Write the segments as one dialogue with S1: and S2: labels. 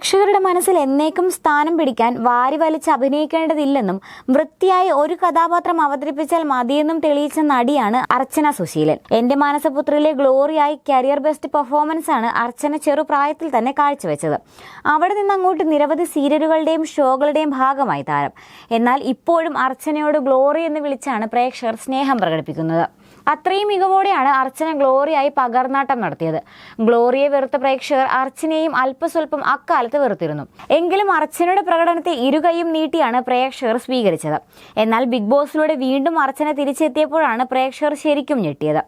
S1: പ്രേക്ഷകരുടെ മനസ്സിൽ എന്നേക്കും സ്ഥാനം പിടിക്കാൻ വാരി വലിച്ച് അഭിനയിക്കേണ്ടതില്ലെന്നും വൃത്തിയായി ഒരു കഥാപാത്രം അവതരിപ്പിച്ചാൽ മതിയെന്നും തെളിയിച്ച നടിയാണ് അർച്ചന സുശീലൻ. എന്റെ മാനസപുത്രിയിലെ ഗ്ലോറിയായി കരിയർ ബെസ്റ്റ് പെർഫോമൻസ് ആണ് അർച്ചന ചെറുപ്രായത്തിൽ തന്നെ കാഴ്ചവെച്ചത്. അവിടെ നിന്ന് അങ്ങോട്ട് നിരവധി സീരിയലുകളുടെയും ഷോകളുടെയും ഭാഗമായി താരം. എന്നാൽ ഇപ്പോഴും അർച്ചനയോട് ഗ്ലോറി എന്ന് വിളിച്ചാണ് പ്രേക്ഷകർ സ്നേഹം പ്രകടിപ്പിക്കുന്നത്. അത്രയും മികവോടെയാണ് അർച്ചന ഗ്ലോറിയായി പകർന്നാട്ടം നടത്തിയത്. ഗ്ലോറിയെ വെറുത്ത പ്രേക്ഷകർ അർച്ചനയും അല്പസ്വല്പം അക്കാലത്ത് വെറുത്തിരുന്നു. എങ്കിലും അർച്ചനയുടെ പ്രകടനത്തെ ഇരുകൈയും നീട്ടിയാണ് പ്രേക്ഷകർ സ്വീകരിച്ചത്. എന്നാൽ ബിഗ് ബോസിലൂടെ വീണ്ടും അർച്ചന തിരിച്ചെത്തിയപ്പോഴാണ് പ്രേക്ഷകർ ശരിക്കും ഞെട്ടിയത്.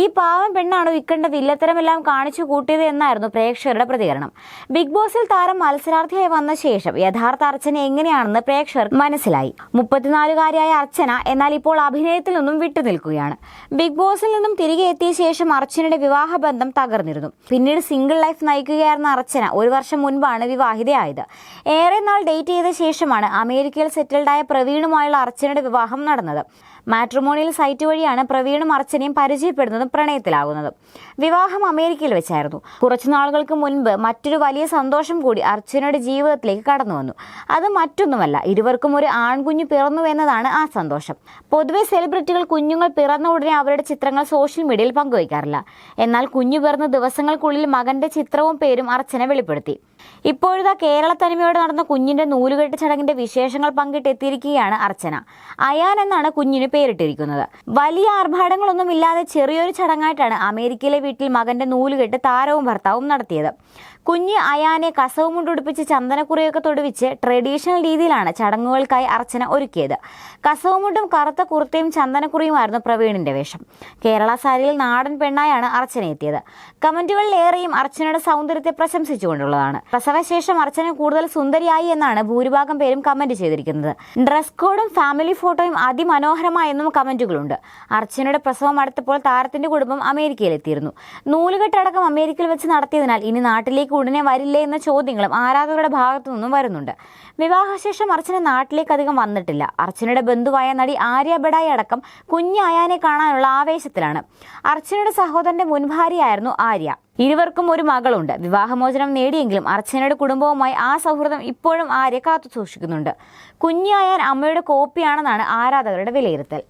S1: ഈ പാവം പെണ്ണാണോ ഇക്കണ്ട വില്ലത്തരമെല്ലാം കാണിച്ചു കൂട്ടിയത് എന്നായിരുന്നു പ്രേക്ഷകരുടെ പ്രതികരണം. ബിഗ് ബോസിൽ താരം മത്സരാർത്ഥിയായി വന്ന ശേഷം യഥാർത്ഥ അർച്ചന എങ്ങനെയാണെന്ന് പ്രേക്ഷകർ മനസ്സിലായി. മുപ്പത്തിനാലുകാരിയായ അർച്ചന എന്നാൽ ഇപ്പോൾ അഭിനയത്തിൽ നിന്നും വിട്ടുനിൽക്കുകയാണ്. ബിഗ് ബോസിൽ നിന്നും തിരികെ എത്തിയ ശേഷം അർച്ചനയുടെ വിവാഹബന്ധം തകർന്നിരുന്നു. പിന്നീട് സിംഗിൾ ലൈഫ് നയിക്കുകയായിരുന്ന അർച്ചന ഒരു വർഷം മുൻപാണ് വിവാഹിതയായത്. ഏറെ നാൾ ഡേറ്റ് ചെയ്ത ശേഷമാണ് അമേരിക്കയിൽ സെറ്റിൽഡായ പ്രവീണുമായുള്ള അർച്ചനയുടെ വിവാഹം നടന്നത്. മാട്രിമോണിയൽ സൈറ്റ് വഴിയാണ് പ്രവീണും അർച്ചനയും പരിചയപ്പെടുന്നതും പ്രണയത്തിലാകുന്നതും. വിവാഹം അമേരിക്കയിൽ വെച്ചായിരുന്നു. കുറച്ചു നാളുകൾക്ക് മുൻപ് മറ്റൊരു വലിയ സന്തോഷം കൂടി അർച്ചനയുടെ ജീവിതത്തിലേക്ക് കടന്നു വന്നു. അത് മറ്റൊന്നുമല്ല ഇരുവർക്കും ഒരു ആൺകുഞ്ഞു പിറന്നു എന്നതാണ് ആ സന്തോഷം. പൊതുവെ സെലിബ്രിറ്റികൾ കുഞ്ഞുങ്ങൾ പിറന്ന ഉടനെ അവരുടെ ചിത്രങ്ങൾ സോഷ്യൽ മീഡിയയിൽ പങ്കുവയ്ക്കാറില്ല. എന്നാൽ കുഞ്ഞു പിറന്ന ദിവസങ്ങൾക്കുള്ളിൽ മകന്റെ ചിത്രവും പേരും അർച്ചന വെളിപ്പെടുത്തി. ഇപ്പോഴിതാ കേരള തനിമയോട് നടന്ന കുഞ്ഞിന്റെ നൂലുകെട്ട് ചടങ്ങിന്റെ വിശേഷങ്ങൾ പങ്കിട്ടെത്തിയിരിക്കുകയാണ് അർച്ചന. അയാൻ എന്നാണ് കുഞ്ഞിന് പേരിട്ടിരിക്കുന്നത്. വലിയ ആർഭാടങ്ങളൊന്നും ഇല്ലാതെ ചെറിയൊരു ചടങ്ങായിട്ടാണ് അമേരിക്കയിലെ വീട്ടിൽ മകന്റെ നൂലുകെട്ട് താരവും ഭർത്താവും നടത്തിയത്. കുഞ്ഞ് അയാനെ കസവും കൊണ്ടുപിടിപ്പിച്ച് ചന്ദനക്കുറിയൊക്കെ തൊടുവിച്ച് ട്രഡീഷണൽ രീതിയിലാണ് ചടങ്ങുകൾക്കായി അർച്ചന ഒരുക്കിയത്. കസവുമുണ്ടും കറുത്ത കുർത്തയും ചന്ദനക്കുറിയുമായിരുന്നു പ്രവീണിന്റെ വേഷം. കേരള സാരിയിൽ നാടൻ പെണ്ണായാണ് അർച്ചന എത്തിയത് കമന്റുകളിലേറെയും അർച്ചനയുടെ സൗന്ദര്യത്തെ പ്രശംസിച്ചുകൊണ്ടുള്ളതാണ്. പ്രസവശേഷം അർച്ചന കൂടുതൽ സുന്ദരിയായി എന്നാണ് ഭൂരിഭാഗം പേരും കമന്റ് ചെയ്തിരിക്കുന്നത്. ഡ്രസ് കോഡും ഫാമിലി ഫോട്ടോയും അതിമനോഹരമായെന്നും കമന്റുകളുണ്ട്. അർച്ചനയുടെ പ്രസവം അടുത്തപ്പോൾ താരത്തിന്റെ കുടുംബം അമേരിക്കയിലെത്തിയിരുന്നു. നൂലുകെട്ടടക്കം അമേരിക്കയിൽ വെച്ച് നടത്തിയതിനാൽ ഇനി നാട്ടിലേക്ക് ഉടനെ വരില്ലേ എന്ന ചോദ്യങ്ങളും ആരാധകരുടെ ഭാഗത്തു നിന്നും വരുന്നുണ്ട്. വിവാഹശേഷം അർച്ചന നാട്ടിലേക്ക് അധികം വന്നിട്ടില്ല. അർച്ചനയുടെ ബന്ധുവായ നടി ആര്യ ബെഡായി അടക്കം കുഞ്ഞ് അയാനെ കാണാനുള്ള ആവേശത്തിലാണ്. അർച്ചനയുടെ സഹോദരന്റെ മുൻഭാര്യയായിരുന്നു ആര്യ. ഇരുവർക്കും ഒരു മകളുണ്ട്. വിവാഹമോചനം നേടിയെങ്കിലും അർച്ചനയുടെ കുടുംബവുമായി ആ സൗഹൃദം ഇപ്പോഴും ആര്യ കാത്തു സൂക്ഷിക്കുന്നുണ്ട് കുഞ്ഞായാൻ അമ്മയുടെ കോപ്പിയാണെന്നാണ് ആരാധകരുടെ വിലയിരുത്തൽ.